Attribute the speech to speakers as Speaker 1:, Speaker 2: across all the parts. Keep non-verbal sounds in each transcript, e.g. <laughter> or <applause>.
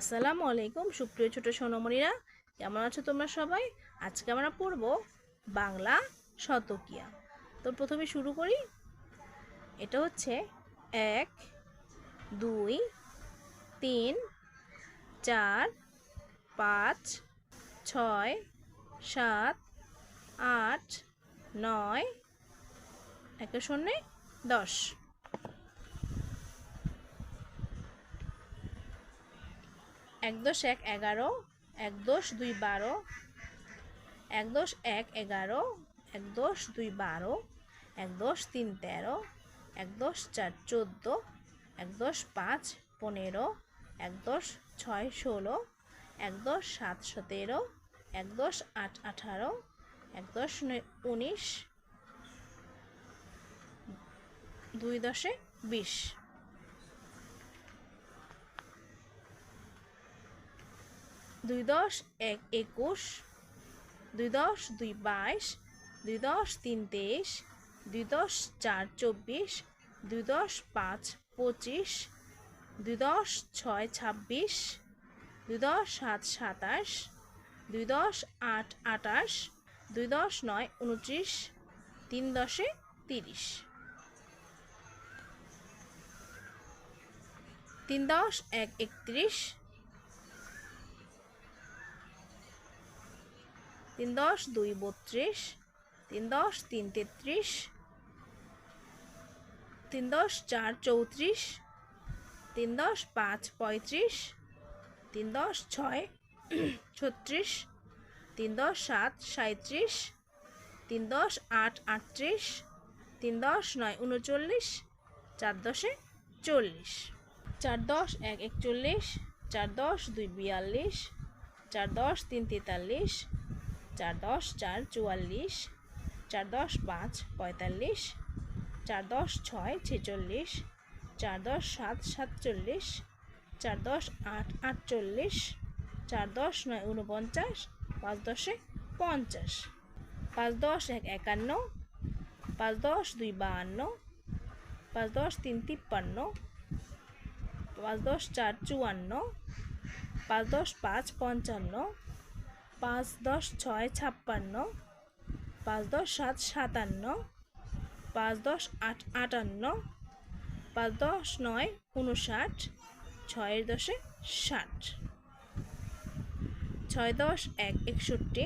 Speaker 1: আসসালামু আলাইকুম সুপ্রিয় ছোট সোনামণিরা কেমন আছো তোমরা সবাই আজকে আমরা পড়ব বাংলা শতকিয়া তো প্রথমে শুরু করি এটা হচ্ছে এক দুই তিন চার পাঁচ ছয় সাত আট নয় একটা শূন্য দশ এক দশ এক এগারো এক দশ দুই বারো এক দশ এক এগারো এক দশ দুই বারো এক দশ তিন তেরো এক দশ চার চোদ্দো এক দশ পাঁচ পনেরো এক দশ ছয় ষোলো এক দশ সাত সতেরো এক দশ আট আঠারো এক দশ উনিশ দুই দশে বিশ দুই দশ এক একুশ দুই দশ দুই বাইশ দুই দশ তিন তেইশ দুই দশ চার চব্বিশ দুই দশ পাঁচ পঁচিশ দুই দশ ছয় ছাব্বিশ দুই দশ সাত সাতাশ দুই দশ আট আটাশ দুই দশ নয় উনত্রিশ তিন দশে তিরিশ তিন দশ এক একত্রিশ তিন দশ দুই বত্রিশ তিন দশ তিন তেত্রিশ তিন দশ চার চৌত্রিশ তিন দশ পাঁচ পঁয়ত্রিশ তিন দশ ছয় <clears throat> ছত্রিশ তিন দশ সাত সাঁত্রিশ তিন দশ আট আটত্রিশ তিন দশ নয় উনচল্লিশ চার দশে চল্লিশ চার দশ এক একচল্লিশ চার দশ দুই বিয়াল্লিশ চার দশ তিন তেতাল্লিশ চার দশ চার চুয়াল্লিশ চার দশ পাঁচ পঁয়তাল্লিশ চার দশ ছয় ছেচল্লিশ চার দশ সাত সাতচল্লিশ চার দশ আট আটচল্লিশ চার দশ নয় উনপঞ্চাশ পাঁচ দশে পঞ্চাশ পাঁচ দশ এক একান্ন পাঁচ দশ দুই বাহান্ন পাঁচ দশ তিন তিপ্পান্ন পাঁচ দশ চার চুয়ান্ন পাঁচ দশ পাঁচ পঞ্চান্ন পাঁচ দশ ছয় ছাপ্পান্ন পাঁচ দশ সাত সাতান্ন পাঁচ দশ আট আটান্ন পাঁচ দশ নয় উনষাট ছয়ের দশে ষাট ছয় দশ এক একষট্টি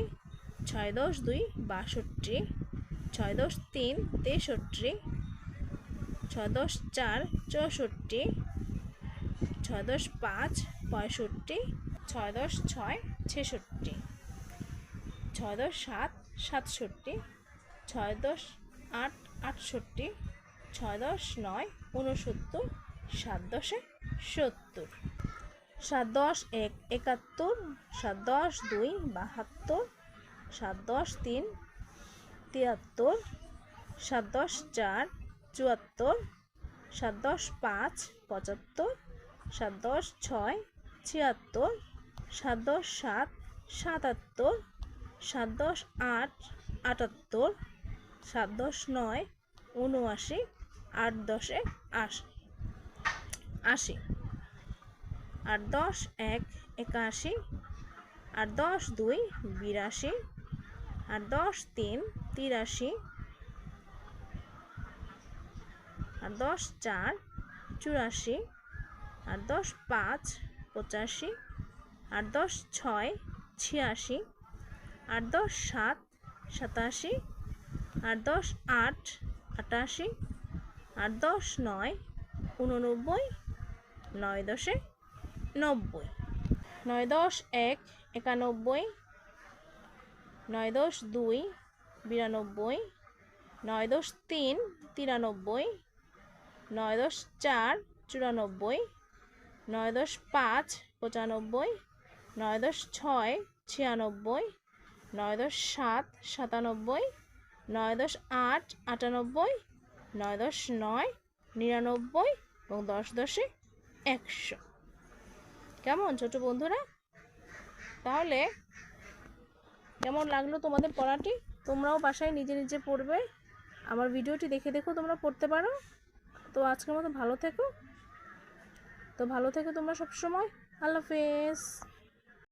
Speaker 1: ছয় দশ দুই বাষট্টি ছয় দশ তিন তেষট্টি ছয় দশ চার চৌষট্টি ছয় দশ পাঁচ পঁয়ষট্টি ছয় দশ ছয় ছেষট্টি ছয় দশ সাত সাতষট্টি ছয় দশ আট আটষট্টি ছয় দশ নয় ঊনসত্তর সাত দশে সত্তর সাত দশ এক একাত্তর সাত দশ দুই বাহাত্তর সাত দশ তিন তিয়াত্তর সাত দশ চার চুয়াত্তর সাত দশ পাঁচ পঁচাত্তর সাত দশ ছয় ছিয়াত্তর সাত দশ সাত সাতাত্তর সাত দশ আট আটাত্তর সাত দশ নয় উনআশি আট দশে আশি আশি আট দশ এক একাশি আট দশ দুই বিরাশি আট দশ তিন তিরাশি আট দশ চার চুরাশি আট দশ পাঁচ পঁচাশি আট দশ ছয় ছিয়াশি আট দশ সাত সাতাশি আট দশ আট আটাশি আট দশ নয় উননব্বই নয় দশে নব্বই নয় দশ এক একানব্বই নয় দশ দুই বিরানব্বই নয় দশ তিন তিরানব্বই নয় দশ চার চুরানব্বই নয় দশ পাঁচ পঁচানব্বই নয় দশ ছয় ছিয়ানব্বই নয় দশ সাত সাতানব্বই নয় দশ আট আটানব্বই নয় দশ নয় নিরানব্বই এবং দশ দশে একশো কেমন ছোট বন্ধুরা তাহলে কেমন লাগলো তোমাদের পড়াটি তোমরাও বাসায় নিজে নিজে পড়বে আমার ভিডিওটি দেখে দেখো তোমরা পড়তে পারো তো আজকের মতো ভালো থেকো তো ভালো থেকো তোমরা সবসময় আল্লাহ হাফেজ